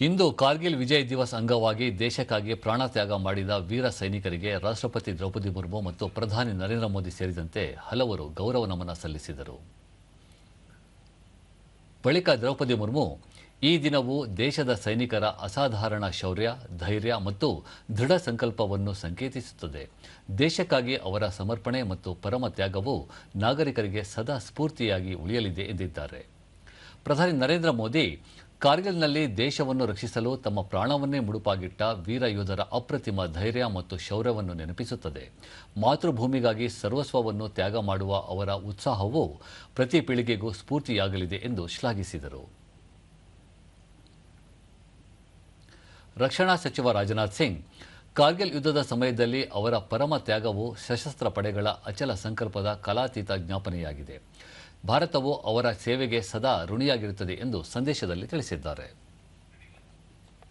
ಇಂದು ಕಾರ್ಗಿಲ್ ವಿಜಯ್ ದಿವಸ್ ಅಂಗವಾಗಿ ದೇಶಕ್ಕಾಗಿ ಪ್ರಾಣ ತ್ಯಾಗ ಮಾಡಿದ ವೀರ ಸೈನಿಕರಿಗೆ ರಾಷ್ಟ್ರಪತಿ ದ್ರೌಪದಿ ಮುರ್ಮು ಮತ್ತು ಪ್ರಧಾನಿ ನರೇಂದ್ರ ಮೋದಿ ಸೇರಿದಂತೆ ಹಲವರು ಗೌರವ ನಮನ ಸಲ್ಲಿಸಿದರು. ಬಳಿಕ ದ್ರೌಪದಿ ಮುರ್ಮು, ಈ ದಿನವು ದೇಶದ ಸೈನಿಕರ ಅಸಾಧಾರಣ ಶೌರ್ಯ, ಧೈರ್ಯ ಮತ್ತು ದೃಢ ಸಂಕಲ್ಪವನ್ನು ಸಂಕೇತಿಸುತ್ತದೆ. ದೇಶಕ್ಕಾಗಿ ಅವರ ಸಮರ್ಪಣೆ ಮತ್ತು ಪರಮ ತ್ಯಾಗವು ನಾಗರಿಕರಿಗೆ ಸದಾ ಸ್ಫೂರ್ತಿಯಾಗಿ ಉಳಿಯಲಿದೆ ಎಂದಿದ್ದಾರೆ. ಪ್ರಧಾನಿ ನರೇಂದ್ರ ಮೋದಿ ಕಾರ್ಗಿಲ್ನಲ್ಲಿ ದೇಶವನ್ನು ರಕ್ಷಿಸಲು ತಮ್ಮ ಪ್ರಾಣವನ್ನೇ ಮುಡುಪಾಗಿಟ್ಟ ವೀರ ಯೋಧರ ಅಪ್ರತಿಮ ಧೈರ್ಯ ಮತ್ತು ಶೌರ್ಯವನ್ನು ನೆನಪಿಸುತ್ತದೆ. ಮಾತೃಭೂಮಿಗಾಗಿ ಸರ್ವಸ್ವವನ್ನು ತ್ಯಾಗ ಮಾಡುವ ಅವರ ಉತ್ಸಾಹವು ಪ್ರತಿ ಪೀಳಿಗೆಗೂ ಸ್ಫೂರ್ತಿಯಾಗಲಿದೆ ಎಂದು ಶ್ಲಾಘಿಸಿದರು. ರಕ್ಷಣಾ ಸಚಿವ ರಾಜನಾಥ್ ಸಿಂಗ್ ಕಾರ್ಗಿಲ್ ಯುದ್ಧದ ಸಮಯದಲ್ಲಿ ಅವರ ಪರಮ ತ್ಯಾಗವು ಸಶಸ್ತ್ರ ಪಡೆಗಳ ಅಚಲ ಸಂಕಲ್ಪದ ಕಲಾತೀತ ಜ್ಞಾಪನೆಯಾಗಿದೆ. ಭಾರತವು ಅವರ ಸೇವೆಗೆ ಸದಾ ಋಣಿಯಾಗಿರುತ್ತದೆ ಎಂದು ಸಂದೇಶದಲ್ಲಿ ತಿಳಿಸಿದ್ದಾರೆ.